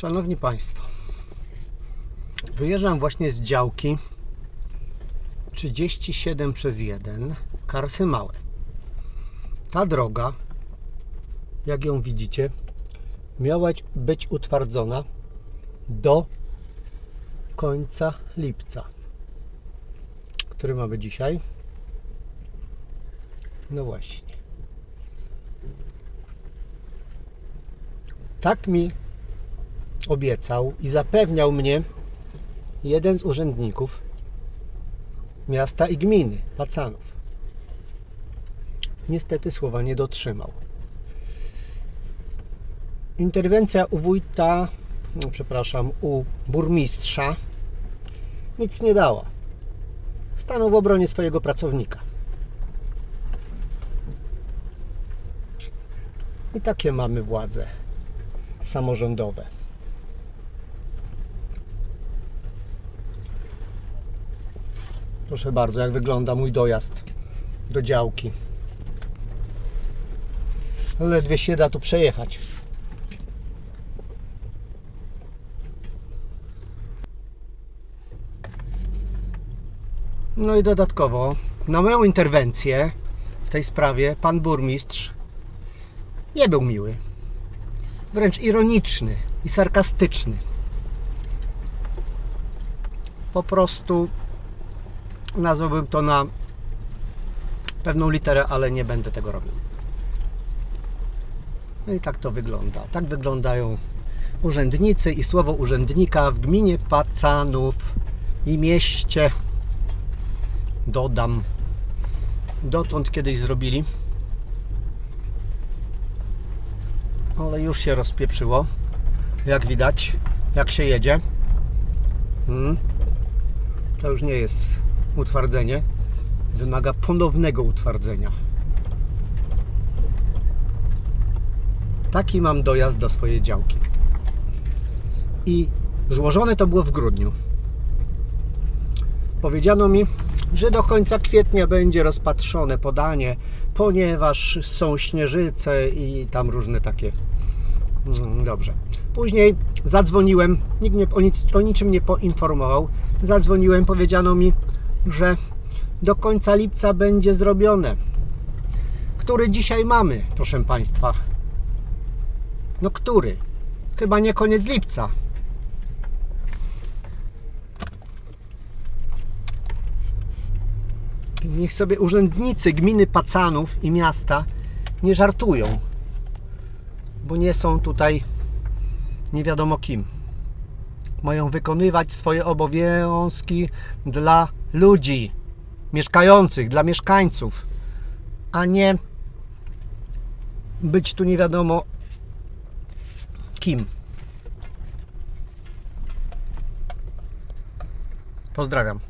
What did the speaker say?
Szanowni Państwo, wyjeżdżam właśnie z działki 37 przez 1 Karsy Małe. Ta droga, jak ją widzicie, miała być utwardzona do końca lipca. Który mamy dzisiaj? No właśnie. Tak mi obiecał i zapewniał mnie jeden z urzędników miasta i gminy Pacanów. Niestety słowa nie dotrzymał. Interwencja u wójta, no przepraszam, u burmistrza nic nie dała. Stanął w obronie swojego pracownika. I takie mamy władze samorządowe. Proszę bardzo, jak wygląda mój dojazd do działki. Ledwie się da tu przejechać. No i dodatkowo, na moją interwencję w tej sprawie pan burmistrz nie był miły. Wręcz ironiczny i sarkastyczny. Po prostu nazwałbym to na pewną literę, ale nie będę tego robił. No i tak to wygląda. Tak wyglądają urzędnicy i słowo urzędnika w gminie Pacanów i mieście. Dodam. Dotąd kiedyś zrobili. Ale już się rozpieprzyło. Jak widać, jak się jedzie. Hmm. To już nie jest utwardzenie. Wymaga ponownego utwardzenia. Taki mam dojazd do swojej działki. I złożone to było w grudniu. Powiedziano mi, że do końca kwietnia będzie rozpatrzone podanie, ponieważ są śnieżyce i tam różne takie. Mm, Dobrze. Później zadzwoniłem, nikt mnie o, o niczym nie poinformował. Zadzwoniłem, powiedziano mi, że do końca lipca będzie zrobione. Który dzisiaj mamy, proszę Państwa? No który? Chyba nie koniec lipca. Niech sobie urzędnicy gminy Pacanów i miasta nie żartują, bo nie są tutaj nie wiadomo kim. Mają wykonywać swoje obowiązki dla ludzi mieszkających, dla mieszkańców, a nie być tu nie wiadomo kim. Pozdrawiam.